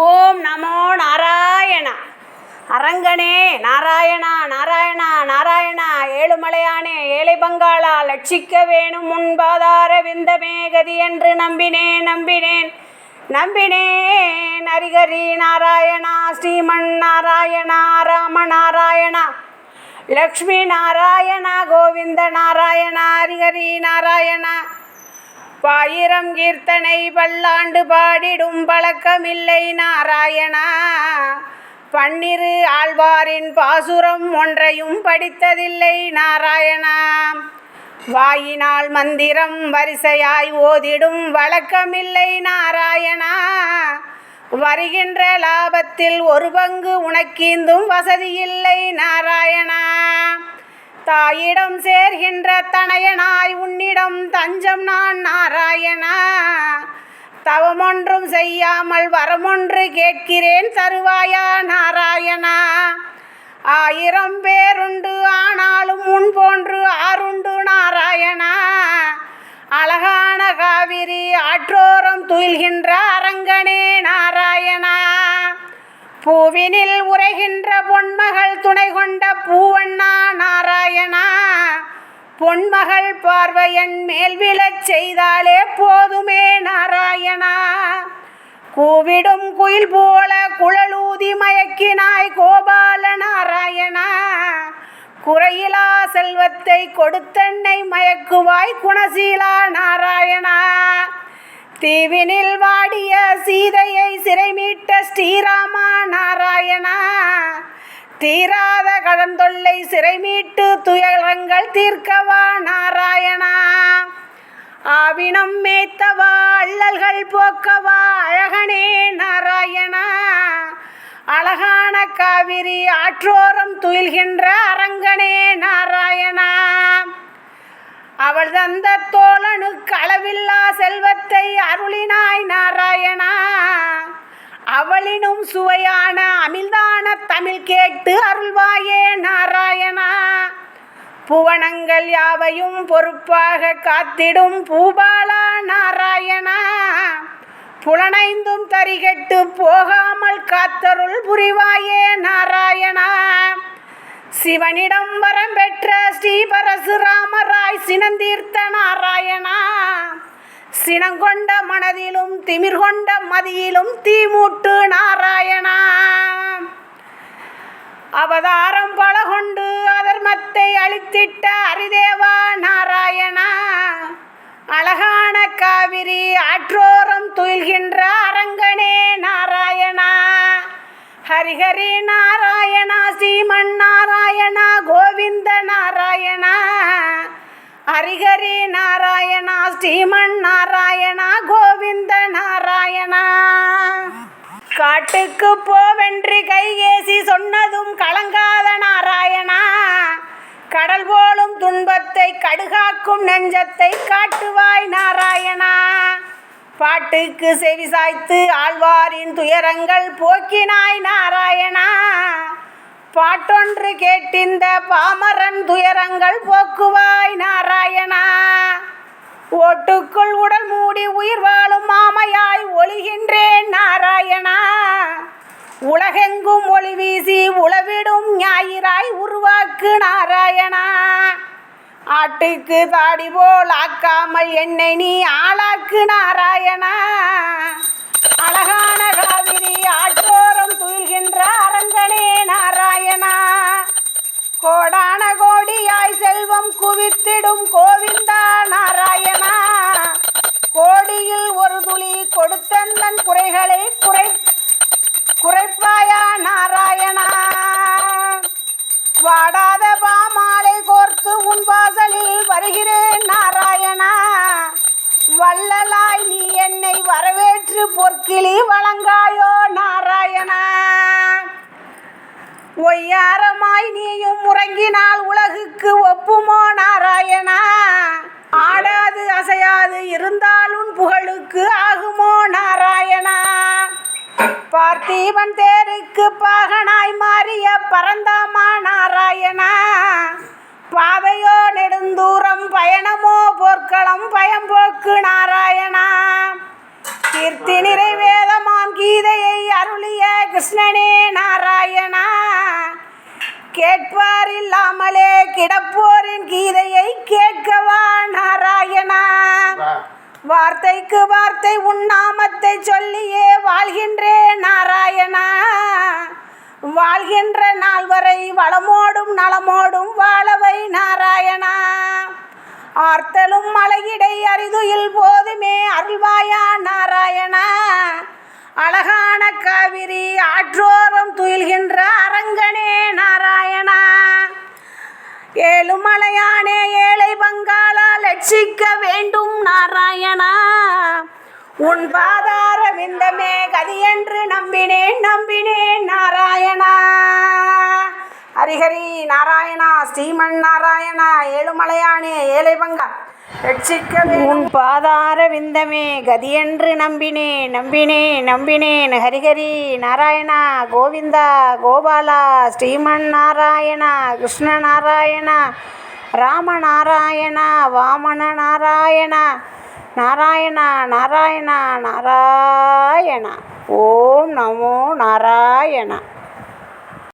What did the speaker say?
ஓம் நமோ நாராயணா. அரங்கனே நாராயணா நாராயணா நாராயணா. ஏழுமலையானே ஏழை பங்காளா லட்சிக்க வேணும் முன்பாதார விந்தமே கதி என்று நம்பினேன் நம்பினேன் நம்பினேன். ஹரிகரி நாராயணா ஸ்ரீமன் நாராயணா ராம நாராயணா லக்ஷ்மி நாராயணா கோவிந்த நாராயணா ஹரிஹரி நாராயணா. பாயிரம் கீர்த்தனை பல்லாண்டு பாடிடும் பழக்கமில்லை நாராயணா. பன்னிரு ஆழ்வாரின் பாசுரம் ஒன்றையும் படித்ததில்லை நாராயணா. வாயினால் மந்திரம் வரிசையாய் ஓதிடும் வழக்கமில்லை நாராயணா. வருகின்ற லாபத்தில் ஒரு பங்கு உனக்கீந்தும் வசதியில்லை நாராயணா. தாயிடம் சேர்கின்ற தனையனாய் உன்னிடம் தஞ்சம் நான் நாராயணா. தவமொன்றும் செய்யாமல் வரமொன்று கேட்கிறேன் தருவாயா நாராயணா. ஆயிரம் பேருண்டு ஆனாலும் உன் போன்று ஆறுண்டு நாராயணா. அழகான காவிரி ஆற்றோரம் துயில்கின்ற அரங்கனே பூவினில் உரைகின்ற பொன்மகள் துணை கொண்ட பூவண்ணா நாராயணா. பொன்மகள் பார்வையன் மேல் விழச் செய்தாலே போதுமே நாராயணா. கூவிடும் குயில் போல குழலூதி மயக்கினாய் கோபால நாராயணா. குறையிலா செல்வத்தை கொடுத்தன்னை மயக்குவாய் குணசீலா நாராயணா. தீவினில் வாடிய சீதையை சிறை மீட்ட ஸ்ரீராமா நாராயணா. தீராத கடன் தொல்லை சிறை மீட்டு துயரங்கள் தீர்க்கவா நாராயணா. ஆவினம் மேத்தவா அள்ளல்கள் போக்கவா அழகனே நாராயணா. அழகான காவிரி ஆற்றோரம் துயில்கின்ற அரங்கனே நாராயணா. அவள் தந்த தோல் செல்வத்தை அருளினாய் நாராயணா. அவளினும் சுவையான அமிழ்தான தமிழ் கேட்டு அருள்வாயே நாராயணா. புவனங்கள் யாவையும் பொறுப்பாக காத்திடும் பூபாலா நாராயணா. புலனைந்தும் தரிகட்டு போகாமல் காத்தருள் புரிவாயே நாராயணா. சிவனிடம் வரம் பெற்ற ஸ்ரீ பரசுராமராய் சினந்தீர்த்த நாராயணா. சினங்கொண்ட மனதிலும் திமிர் கொண்ட மதியிலும் தீமூட்டு நாராயணா. அவதாரம் பல கொண்டு அதர்மத்தை அழித்திட்ட அரிதேவா நாராயணா. அழகான காவிரி ஆற்றோரம் துயில்கின்ற அரங்கனே நாராயணா. ஹரிஹரி நாராயணா சீமன் நாராயணா கோவிந்த நாராயணா. ஹரிஹரி நாராயணா ஸ்ரீமன் நாராயணா கோவிந்த நாராயணா. காட்டுக்கு போவென்று கைகேசி சொன்னதும் கலங்காத நாராயணா. கடல் போலும் துன்பத்தை கடுகாக்கும் நெஞ்சத்தை காட்டுவாய் நாராயணா. பாட்டுக்கு செவி சாய்த்து ஆழ்வாரின் துயரங்கள் போக்கினாய் நாராயணா. பாட்டொன்று கேட்டிந்த பாமரன் துயரங்கள் போக்குவாய் நாராயணா. ஓட்டுக்குள் உடல் மூடி உயிர் வாழும் மாமையாய் ஒளிகின்றேன் நாராயணா. உலகெங்கும் ஒளி வீசி உளவிடும் ஞாயிறாய் உருவாக்கு நாராயணா. ஆட்டுக்கு தாடி போல் ஆக்காமல் என்னை நீ ஆளாக்கு நாராயணா. வித்திடும் கோவிந்தா நாராயணா. கோடியில் ஒரு துளி கொடுத்தந்தன் குறைகளை குறை குறைப்பாயா நாராயணா. வாடாத பாமாலை கோர்த்து உன் வாசலில் வருகிறேன் நாராயணா. வள்ளலாய் நீ என்னை வரவேற்று பொற்கிளி வழங்காயோ நாராயணா. ஒய்யாரமாய் நீயும் உறங்கினால் உலகுக்கு ஒப்புமோ நாராயணா? ஆடாது அசையாது இருந்தாலும் புகழுக்கு ஆகுமோ நாராயணா? பார்த்தீவன் தேருக்கு பாகனாய் மாறிய பரந்தாமா நாராயணா? பாதையோ நெடுந்தூரம் பயணமோ போர்க்களம் பயம்போக்கு நாராயணா? கீர்த்தி நிறைவேதமாம் கீதையை அருள் கிருஷ்ணனே நாராயணா. கேட்பார் இல்லாமலே கிடப்போரின் கீதையை கேட்கவா நாராயணா. வார்த்தைக்கு வார்த்தை உன் நாமத்தை சொல்லியே வாழ்கின்றேன் நாராயணா. வாழ்கின்ற நாள் வரை வளமோடும் நலமோடும் வாழவை நாராயணா. ஆர்த்தலும் மலையிடை அரிதுயில் போதுமே அருள்வாயா நாராயணா. அழகான காவிரி ஆற்றோரம் துயில்கின்ற அரங்கனே நாராயணா. ஏழுமலையானே ஏழை பங்காளா லட்சிக்க வேண்டும் நாராயணா. உன் பாதார விந்தமே கதியென்று நம்பினேன் நம்பினேன் நாராயணா. ஹரிஹரி நாராயணா ஸ்ரீமன் நாராயணா ஏழுமலையானே ஏழை பங்கா உன் பாதார விந்தமே கதியென்று நம்பினேன் நம்பினேன் நம்பினேன். ஹரிஹரி நாராயணா கோவிந்தா கோபாலா ஸ்ரீமன் நாராயணா கிருஷ்ண நாராயணா ராம நாராயணா வாமன நாராயணா நாராயணா நாராயணா நாராயணா. ஓம் நமோ நாராயணா.